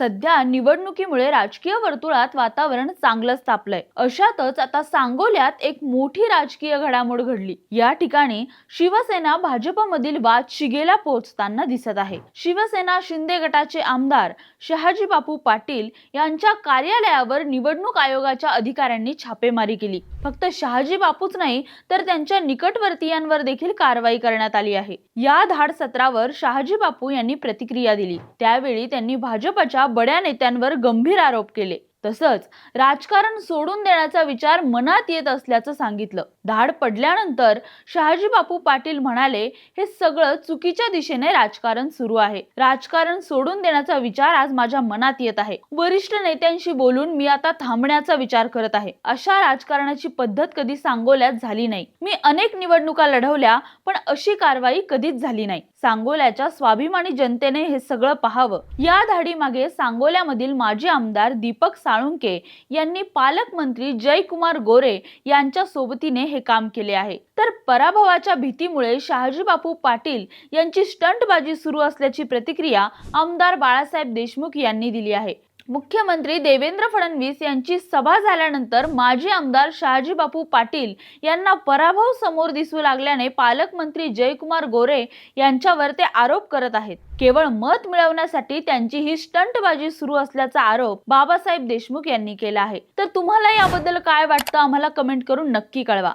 सध्या निवडणुकीमुळे राजकीय वर्तुळात वातावरण चांगलंच तापलंय. अशातच आता सांगोल्यात एक मोठी राजकीय घडामोड घडली. या ठिकाणी शिवसेना भाजपमधील वाद शिगेला पोहोचताना दिसत आहे. शिवसेना शिंदे गटाचे आमदार शहाजी बापू पाटील यांच्या कार्यालयावर निवडणूक आयोगाच्या अधिकाऱ्यांनी छापेमारी केली. फक्त शहाजी बापूच नाही तर त्यांच्या निकटवर्तीयांवर देखील कारवाई करण्यात आली आहे. या धाड सत्रावर शहाजी बापू यांनी प्रतिक्रिया दिली. त्यावेळी त्यांनी भाजपच्या बड्या नेत्यांवर गंभीर आरोप केले. तसंच राजकारण सोडून देण्याचा विचार मनात येत असल्याचं सांगितलं. धाड पडल्यानंतर शहाजी बापू पाटील म्हणाले हे सगळं चुकीच्या दिशेने राजकारण सुरू आहे. राजकारण सोडून देण्याचा विचार आज माझ्या मनात येत आहे. वरिष्ठ नेत्यांशी बोलून मी आता थांबण्याचा विचार करत आहे. अशा राजकारणाची पद्धत कधी सांगोल्यात झाली नाही. मी अनेक निवडणुका लढवल्या पण अशी कारवाई कधीच झाली नाही. सांगोल्याच्या स्वाभिमानी जनतेने हे सगळं पाहावं. या धाडीमागे सांगोल्यामधील माजी आमदार दीपक साळुंके यांनी पालकमंत्री जयकुमार गोरे यांच्या सोबतीने हे काम केले आहे. तर पराभवाच्या भीतीमुळे शहाजी बापू पाटील यांची स्टंटबाजी सुरू असल्याची प्रतिक्रिया आमदार बाळासाहेब देशमुख यांनी दिली आहे. मुख्यमंत्री देवेंद्र फडणवीस यांची सभा झाल्यानंतर माजी आमदार शहाजी बापू पाटील यांना पराभव समोर दिसू लागल्याने पालकमंत्री जयकुमार गोरे यांच्यावर ते आरोप करत आहेत. केवळ मत मिळवण्यासाठी त्यांची ही स्टंटबाजी सुरू असल्याचा आरोप बाबासाहेब देशमुख यांनी केला आहे. तर तुम्हाला याबद्दल काय वाटतं? आम्हाला कमेंट करून नक्की कळवा.